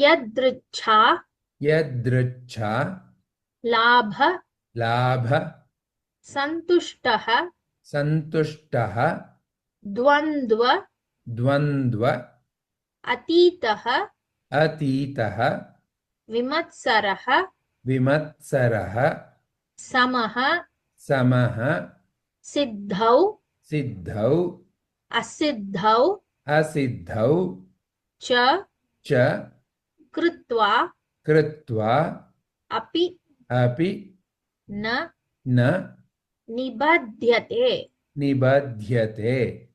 यदृच्छा यदृच्छा लाभ लाभ सन्तुष्टः सन्तुष्टः द्वन्द्व द्वन्द्व अतीतः अतीतः विमत्सरः विमत्सरः समः समः सिद्धौ सिद्धौ असिद्धौ असिद्धौ च च कृत्वा कृत्वा अपि अपि न न निबध्यते। निबध्यते।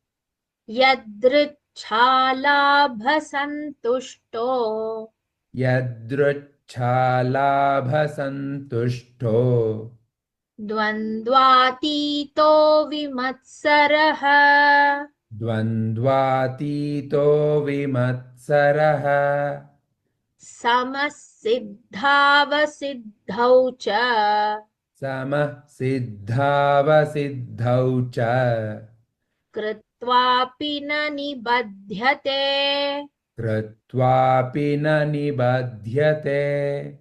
यदृच्छालाभसन्तुष्टो। यदृच्छालाभसन्तुष्टो। द्वन्द्वातीतो विमत्सरः। द्वन्द्वातीतो विमत्सरः समः सिद्धावसिद्धौ च। समः सिद्धावसिद्धौ च। कृत्वापि न निबध्यते। कृत्वापि न निबध्यते।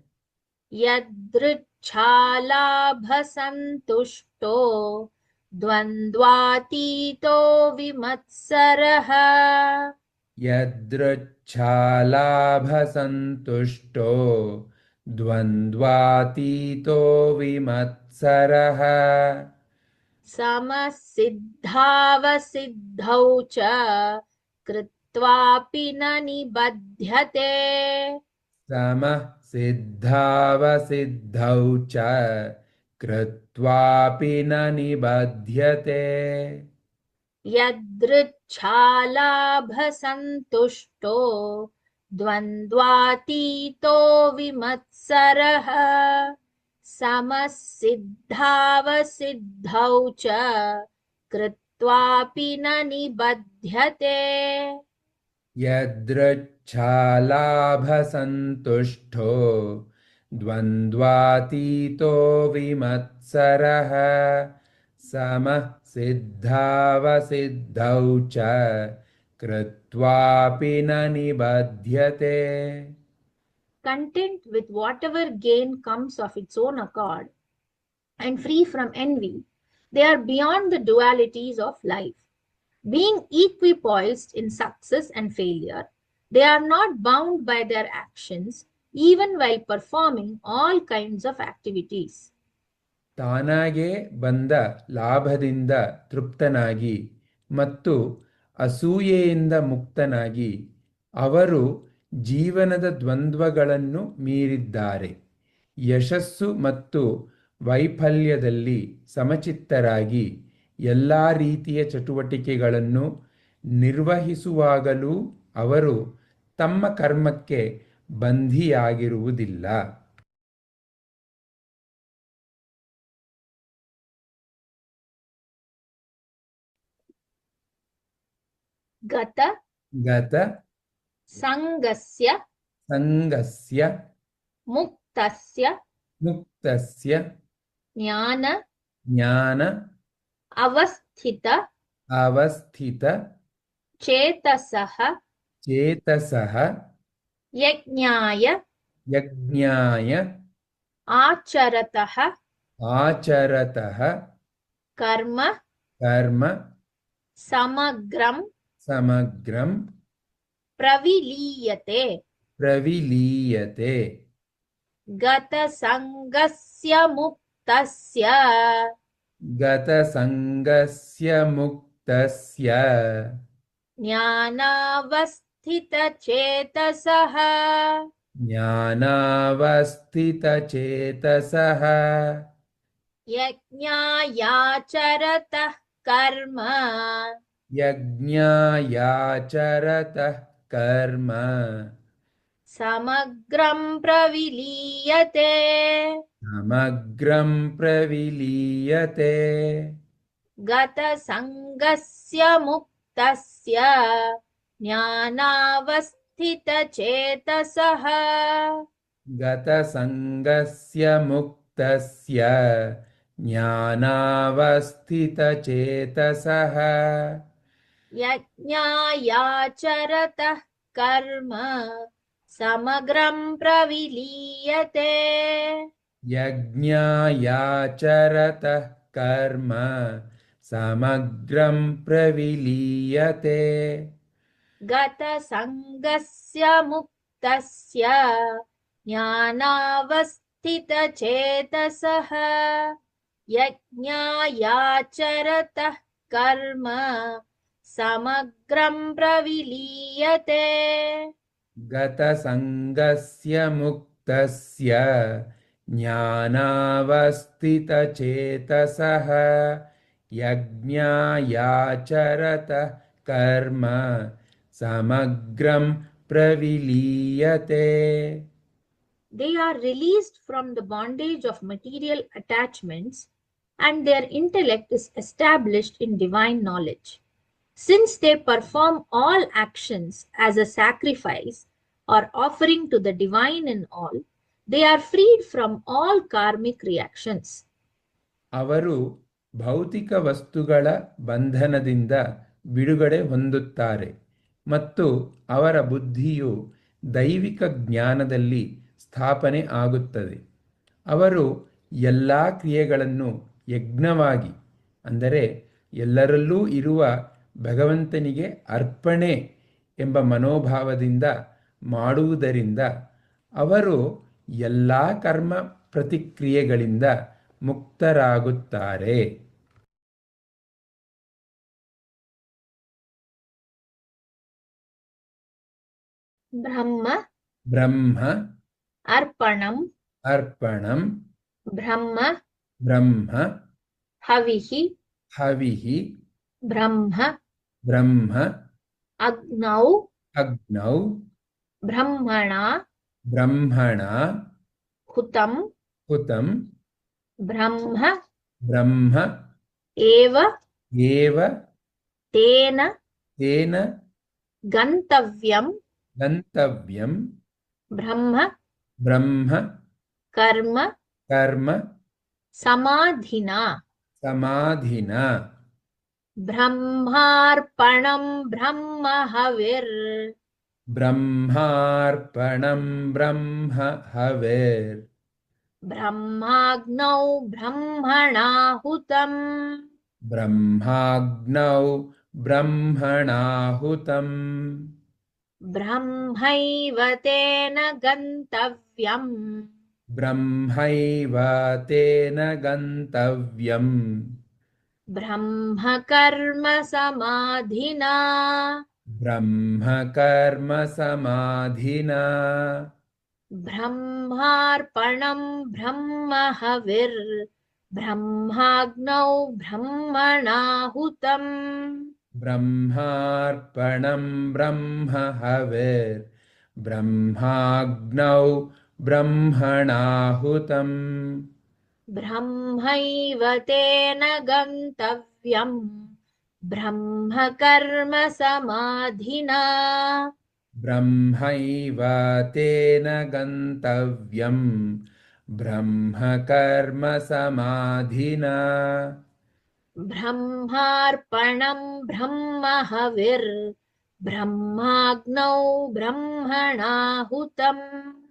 यदृच्छालाभसन्तुष्टो द्वन्द्वातीतो विमत्सरः यदृच्छालाभसन्तुष्टो द्वन्द्वातीतो विमत्सरः। समः सिद्धावसिद्धौ च कृत्वापि न निबध्यते। समः सिद्धावसिद्धौ च कृत्वापि न निबध्यते यदृच्छालाभसन्तुष्टो द्वन्द्वातीतो विमत्सरः समः सिद्धावसिद्धौ च कृत्वापि न निबध्यते। यदृच्छालाभसन्तुष्टो द्वन्द्वातीतो विमत्सरः समः सिद्धावसिद्धौ च कृत्वापि न निबध्यते content with whatever gain comes of its own accord and free from envy, they are beyond the dualities of life. Being equipoised in success and failure, they are not bound by their actions even while performing all kinds of activities. ತಾನಾಗೇ ಬಂದ ಲಾಭದಿಂದ ತೃಪ್ತನಾಗಿ ಮತ್ತು ಅಸೂಯೆಯಿಂದ ಮುಕ್ತನಾಗಿ ಅವರು ಜೀವನದ ದ್ವಂದ್ವಗಳನ್ನು ಮೀರಿದ್ದಾರೆ. ಯಶಸ್ಸು ಮತ್ತು ವೈಫಲ್ಯದಲ್ಲಿ ಸಮಚಿತ್ತರಾಗಿ ಎಲ್ಲ ರೀತಿಯ ಚಟುವಟಿಕೆಗಳನ್ನು ನಿರ್ವಹಿಸುವಾಗಲೂ ಅವರು ತಮ್ಮ ಕರ್ಮಕ್ಕೆ ಬಂಧಿಯಾಗಿರುವುದಿಲ್ಲ. गत गत सङ्गस्य सङ्गस्य मुक्तस्य मुक्तस्य ज्ञान ज्ञान अवस्थित अवस्थित चेतसः चेतसः यज्ञाय यज्ञाय आचरतः आचरतः कर्म कर्म समग्रम् समग्रं प्रविलीयते। प्रविलीयते। गतसङ्गस्य मुक्तस्य। गतसङ्गस्य मुक्तस्य। ज्ञानावस्थितचेतसः। ज्ञानावस्थितचेतसः। यज्ञायाचरतः कर्म। यज्ञायाचरतः कर्म। समग्रं प्रविलीयते। समग्रं प्रविलीयते। गतसङ्गस्य मुक्तस्य ज्ञानावस्थितचेतसः। गतसङ्गस्य मुक्तस्य ज्ञानावस्थितचेतसः। यज्ञायाचरतः कर्म समग्रं प्रविलीयते। यज्ञायाचरतः कर्म समग्रं प्रविलीयते। गतसङ्गस्य मुक्तस्य ज्ञानावस्थितचेतसः। यज्ञायाचरतः कर्म समग्रं प्रविलीयते गतसङ्गस्य मुक्तस्य ज्ञानावस्थितचेतसः यज्ञायाचरतः कर्म समग्रं प्रविलीयते They are released from the bondage of material attachments and their intellect is established in divine knowledge. Since they perform all actions as a sacrifice or offering to the divine in all, they are freed from all karmic reactions. ಅವರು ಭೌತಿಕ ವಸ್ತುಗಳ ಬಂಧನದಿಂದ ಬಿಡುಗಡೆ ಹೊಂದುತ್ತಾರೆ ಮತ್ತು ಅವರ ಬುದ್ಧಿಯು ದೈವಿಕ ಜ್ಞಾನದಲ್ಲಿ ಸ್ಥಾಪನೆ ಆಗುತ್ತದೆ ಅವರು ಎಲ್ಲ ಕ್ರಿಯೆಗಳನ್ನು ಯಜ್ಞವಾಗಿ ಅಂದರೆ ಎಲ್ಲರಲ್ಲೂ ಇರುವ ಭಗವಂತನಿಗೆ ಅರ್ಪಣೆ ಎಂಬ ಮನೋಭಾವದಿಂದ ಮಾಡುವುದರಿಂದ ಅವರು ಎಲ್ಲ ಕರ್ಮ ಪ್ರತಿಕ್ರಿಯೆಗಳಿಂದ ಮುಕ್ತರಾಗುತ್ತಾರೆ. ಬ್ರಹ್ಮ ಬ್ರಹ್ಮ ಅರ್ಪಣಂ ಅರ್ಪಣಂ ಬ್ರಹ್ಮ ಬ್ರಹ್ಮ ಹವಿಹಿ ಹವಿಹಿ Brahma ब्रह्म अग्नौ अग्नौ ब्रह्मणा ब्रह्मणा हुतं हुतं ब्रह्म ब्रह्म एव एव तेन तेन गन्तव्यं गन्तव्यं ब्रह्म ब्रह्म कर्म कर्म समाधिना समाधिना ब्रह्मार्पणम् ब्रह्महविर्। ब्रह्मार्पणम् ब्रह्मार्पणं ब्रह्म हविर् ब्रह्माग्नौ ब्रह्मणाहुतम्। ब्रह्माग्नौ ब्रह्मणाहुतम्। ब्रह्मैव तेन गन्तव्यम्। ब्रह्मैव तेन गन्तव्यम्। ब्रह्मकर्मसमाधिना। ब्रह्मकर्मसमाधिना। ब्रह्मार्पणं ब्रह्महविर्। ब्रह्माग्नौ ब्रह्मणाहुतम्। ब्रह्मार्पणं ब्रह्महविर्। ब्रह्माग्नौ ब्रह्मणाहुतम्। ब्रह्मैव तेन गन्तव्यम्। ब्रह्मकर्मसमाधिना। ब्रह्मैव तेन गन्तव्यं ब्रह्म कर्म समाधिना ब्रह्मार्पणं ब्रह्महविर्। ब्रह्माग्नौ ब्रह्मणाहुतम्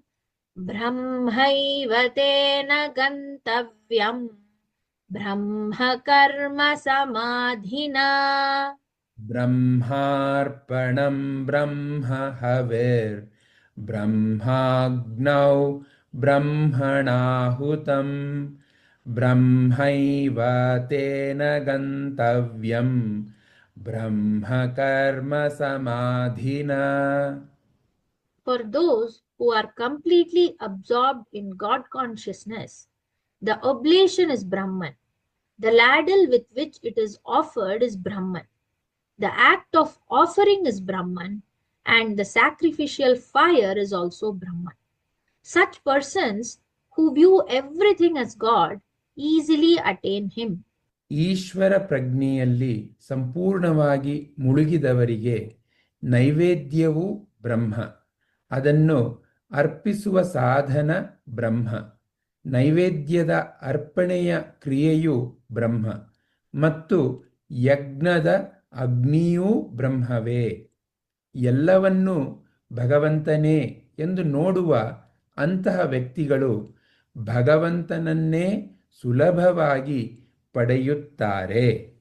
ब्रह्मैव तेन गन्तव्यम्। ब्रह्मकर्मसमाधिना। ब्रह्मार्पणं ब्रह्म हविर्ब्रह्माग्नौ ब्रह्मणाहुतम्। ब्रह्मैव तेन गन्तव्यम्। ब्रह्मकर्मसमाधिना। For those who are completely absorbed in God consciousness, the oblation is Brahman. The ladle with which it is offered is Brahman. The act of offering is Brahman, and the sacrificial fire is also Brahman. Such persons who view everything as God easily attain Him. Ishwara ಪ್ರಜ್ಞೆಯಲ್ಲಿ ಸಂಪೂರ್ಣವಾಗಿ ಮುಳುಗಿದವರಿಗೆ ನೈವೇದ್ಯವೂ ಬ್ರಹ್ಮ ಅದನ್ನು ಅರ್ಪಿಸುವ ಸಾಧನ ಬ್ರಹ್ಮ. ನೈವೇದ್ಯದ ಅರ್ಪಣೆಯ ಕ್ರಿಯೆಯು ಬ್ರಹ್ಮ ಮತ್ತು ಯಜ್ಞದ ಅಗ್ನಿಯೂ ಬ್ರಹ್ಮವೇ. ಎಲ್ಲವನ್ನೂ ಭಗವಂತನೇ ಎಂದು ನೋಡುವ ಅಂತಹ ವ್ಯಕ್ತಿಗಳು ಭಗವಂತನನ್ನೇ ಸುಲಭವಾಗಿ ಪಡೆಯುತ್ತಾರೆ.